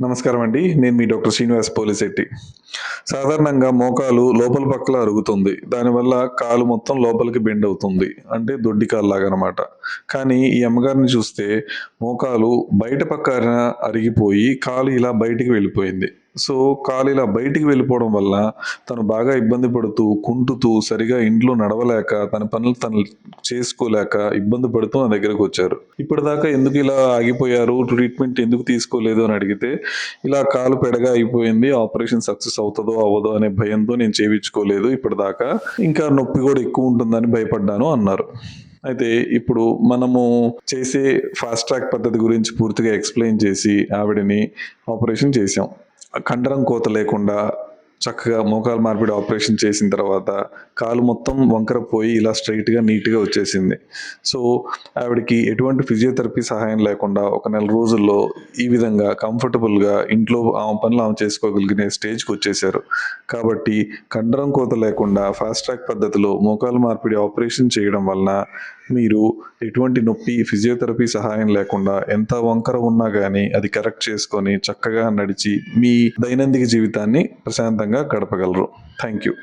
నమస్కారం అండి నేను మీ డాక్టర్ శ్రీనివాస్ పోలిశెట్టి. సాధారణంగా మోకాలు లోపల పక్కల అరుగుతుంది. దానివల్ల కాలు మొత్తం లోపలికి బెండ్ అవుతుంది. అంటే దొడ్డి కాలు లాగా అనమాట కానీ ఈ అమ్మగారిని చూస్తే మోకాలు బయట పక్కన అరిగిపోయి కాలు ఇలా బయటికి వెళ్ళిపోయింది. సో కాలు ఇలా బయటికి వెళ్ళిపోవడం వల్ల తను బాగా ఇబ్బంది పడుతూ కుంటుతూ సరిగా ఇంట్లో నడవలేక తన పనులు తను చేసుకోలేక ఇబ్బంది పడుతూ నా దగ్గరకు వచ్చారు. ఇప్పటిదాకా ఎందుకు ఇలా ఆగిపోయారు? ట్రీట్మెంట్ ఎందుకు తీసుకోలేదు అని అడిగితే ఇలా కాలు పెడగా అయిపోయింది ఆపరేషన్ సక్సెస్ అవుతుందో అవ్వదో అనే భయంతో నేను చేయించుకోలేదు ఇప్పటిదాకా ఇంకా నొప్పి కూడా ఎక్కువ ఉంటుందని భయపడ్డాను అన్నారు. అయితే ఇప్పుడు మనము చేసే ఫాస్ట్ ట్రాక్ పద్ధతి గురించి పూర్తిగా ఎక్స్ప్లెయిన్ చేసి ఆవిడని ఆపరేషన్ చేసాం కండరం కోత లేకుండా చక్కగా మోకాలు మార్పిడి ఆపరేషన్ చేసిన తర్వాత కాలు మొత్తం వంకర పోయి ఇలా స్ట్రైట్గా నీట్గా వచ్చేసింది. సో ఆవిడకి ఎటువంటి ఫిజియోథెరపీ సహాయం లేకుండా ఒక నెల రోజుల్లో ఈ విధంగా కంఫర్టబుల్గా ఇంట్లో ఆమె పనులు ఆమె చేసుకోగలిగిన స్టేజ్కి వచ్చేసారు. కాబట్టి కండరం కోత లేకుండా ఫాస్ట్ ట్రాక్ పద్ధతిలో మోకాలు మార్పిడి ఆపరేషన్ చేయడం వలన మీరు ఎటువంటి నొప్పి ఫిజియోథెరపీ సహాయం లేకుండా ఎంత వంకర ఉన్నా కానీ అది కరెక్ట్ చేసుకొని చక్కగా నడిచి మీ దైనందిక జీవితాన్ని ప్రశాంతంగా గడపగలరు థ్యాంక్ యూ